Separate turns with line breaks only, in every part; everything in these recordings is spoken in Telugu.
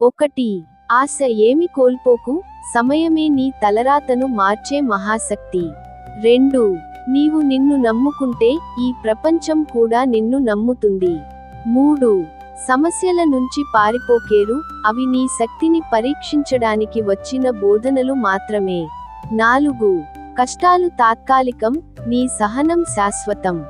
ఒకటి ఆశ ఏమి కోల్పోకు సమయమే నీ తలరాతను మార్చే మహాశక్తి. రెండు నీవు నిన్ను నమ్ముకుంటే ఈ ప్రపంచం కూడా నిన్ను నమ్ముతుంది. మూడు సమస్యల నుంచి పారిపోకేరు అవి నీ శక్తిని పరీక్షించడానికి వచ్చిన బోధనలు మాత్రమే. నాలుగు కష్టాలు తాత్కాలికం నీ సహనం శాశ్వతం.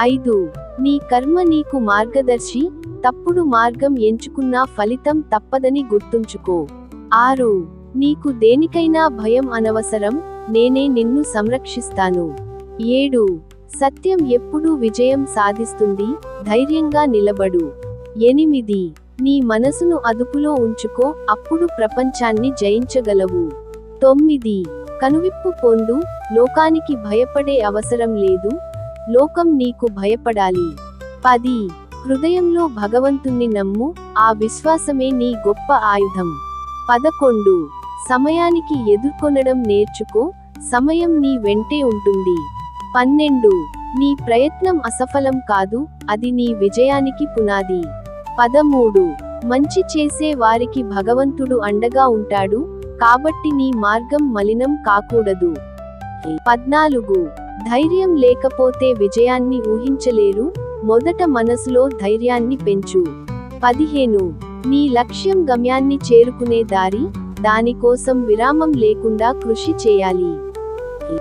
ఐదు నీ కర్మ నీకు మార్గదర్శి తప్పుడు మార్గం ఎంచుకున్నా ఫలితం తప్పదని గుర్తుంచుకో. ఆరు నీకు దేనికైనా భయం అనవసరం నేనే నిన్ను సంరక్షిస్తాను. ఏడు సత్యం ఎప్పుడూ విజయం సాధిస్తుంది ధైర్యంగా నిలబడు. ఎనిమిది నీ మనసును అదుపులో ఉంచుకో అప్పుడు ప్రపంచాన్ని జయించగలవు. తొమ్మిది కనువిప్పు పొందు లోకానికి భయపడే అవసరం లేదు లోకం నీకు భయపడాలి. పది హృదయంలో భగవంతుణ్ణి నమ్ము ఆ విశ్వాసమే నీ గొప్ప ఆయుధం. పదకొండు. సమయానికి ఎదుర్కొనడం నేర్చుకో సమయం నీ వెంటే ఉంటుంది. పన్నెండు. నీ ప్రయత్నం అసఫలం కాదు అది నీ విజయానికి పునాది. పదమూడు. మంచి చేసే వారికి భగవంతుడు అండగా ఉంటాడు కాబట్టి నీ మార్గం మలినం కాకూడదు. పద్నాలుగు. ధైర్యం లేకపోతే విజయాన్ని ఊహించలేరు మొదట మనసులో ధైర్యాన్ని పెంచు. పదిహేను. నీ లక్ష్యం గమ్యాన్ని చేరుకునే దారి దానికోసం విరామం లేకుండా కృషి చేయాలి.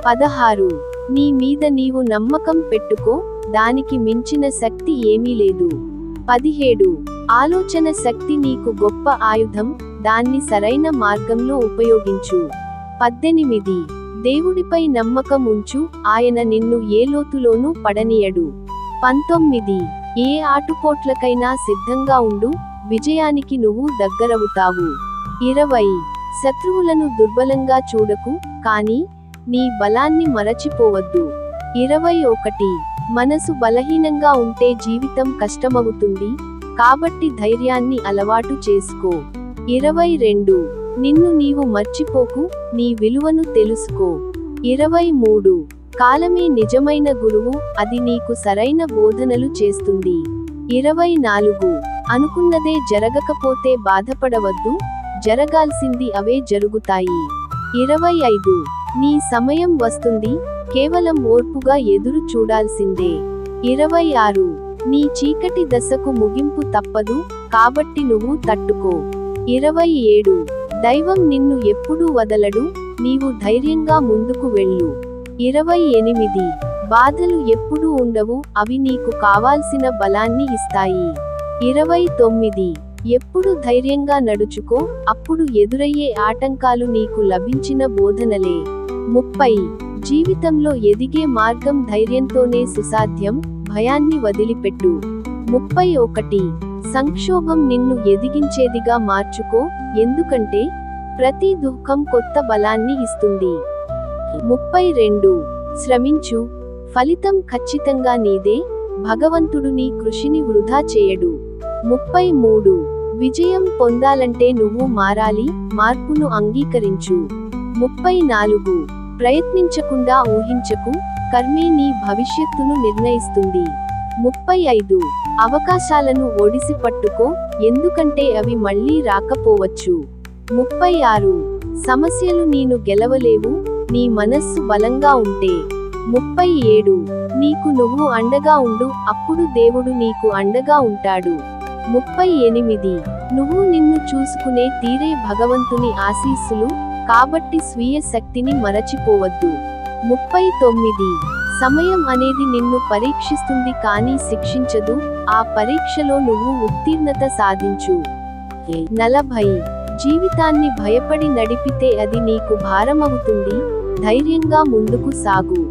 పదహారు. నీ మీద నీవు నమ్మకం పెట్టుకో దానికి మించిన శక్తి ఏమీ లేదు. పదిహేడు. ఆలోచన శక్తి నీకు గొప్ప ఆయుధం దాన్ని సరైన మార్గంలో ఉపయోగించు. పద్దెనిమిది. దేవుడిపై నమ్మకం ఉంచు ఆయన నిన్ను ఏ లోతులోనూ పడనీయడు. పంతొమ్మిది. ఏ ఆటుపోట్లకైనా సిద్ధంగా ఉండు విజయానికి నువ్వు దగ్గరవుతావు. ఇరవై. శత్రువులను దుర్బలంగా చూడకు కానీ నీ బలాన్ని మరచిపోవద్దు. ఇరవై ఒకటి. మనసు బలహీనంగా ఉంటే జీవితం కష్టమవుతుంది కాబట్టి ధైర్యాన్ని అలవాటు చేసుకో. ఇరవై రెండు. నిన్ను నీవు మర్చిపోకు నీ విలువను తెలుసుకో. ఇరవై మూడు. కాలమే నిజమైన గురువు అది నీకు సరైన బోధనలు చేస్తుంది. ఇరవై నాలుగు. అనుకున్నదే జరగకపోతే బాధపడవద్దు జరగాల్సింది అవే జరుగుతాయి. ఇరవై ఐదు. నీ సమయం వస్తుంది కేవలం ఓర్పుగా ఎదురు చూడాల్సిందే. ఇరవై ఆరు. నీ చీకటి దశకు ముగింపు తప్పదు కాబట్టి నువ్వు తట్టుకో. ఇరవై ఏడు. దైవం నిన్ను ఎప్పుడూ వదలడు నీవు ధైర్యంగా ముందుకు వెళ్ళు. ఇరవై ఎనిమిది. బాధలు ఎప్పుడూ ఉండవు అవి నీకు కావాల్సిన బలాన్ని ఇస్తాయి. ఇరవై తొమ్మిది. ఎప్పుడు ధైర్యంగా నడుచుకో అప్పుడు ఎదురయ్యే ఆటంకాలు నీకు లభించిన బోధనలే. ముప్పై. జీవితంలో ఎదిగే మార్గం ధైర్యంతోనే సుసాధ్యం భయాన్ని వదిలిపెట్టు. ముప్పై ఒకటి. సంక్షోభం నిన్ను ఎదిగించేదిగా మార్చుకో ఎందుకంటే ప్రతి దుఃఖం కొత్త బలాన్ని ఇస్తుంది. ముప్పై రెండు. శ్రమించు. ఫలితం ఖచ్చితంగా నీదే. భగవంతుడు నీ కృషిని వృధా చేయడు. ముప్పై మూడు. విజయం పొందాలంటే నువ్వు మారాలి మార్పును అంగీకరించు. ముప్పై నాలుగు. ప్రయత్నించకుండా ఊహించకు కర్మే నీ భవిష్యత్తును నిర్ణయిస్తుంది. ముప్పై ఐదు. అవకాశాలను ఒడిసి పట్టుకో ఎందుకంటే అవి మళ్ళీ రాకపోవచ్చు. ముప్పై ఆరు. సమస్యలు నేను గెలవలేవు నీ మనస్సు బలంగా ఉంటే. ముప్పై ఏడు. నీకు నువ్వు అండగా ఉండు అప్పుడు దేవుడు నీకు అండగా ఉంటాడు. ముప్పై ఎనిమిది. నువ్వు నిన్ను చూసుకునే తీరే భగవంతుని ఆశీస్సులు కాబట్టి స్వీయ శక్తిని మరచిపోవద్దు. ముప్పై తొమ్మిది. సమయం అనేది నిన్ను పరీక్షిస్తుంది కానీ శిక్షించదు ఆ పరీక్షలో నువ్వు ఉత్తీర్ణత సాధించు. నలభై. జీవితాన్ని భయపడి నడిపితే అది నీకు భారమవుతుంది ధైర్యంగా ముందుకు సాగు.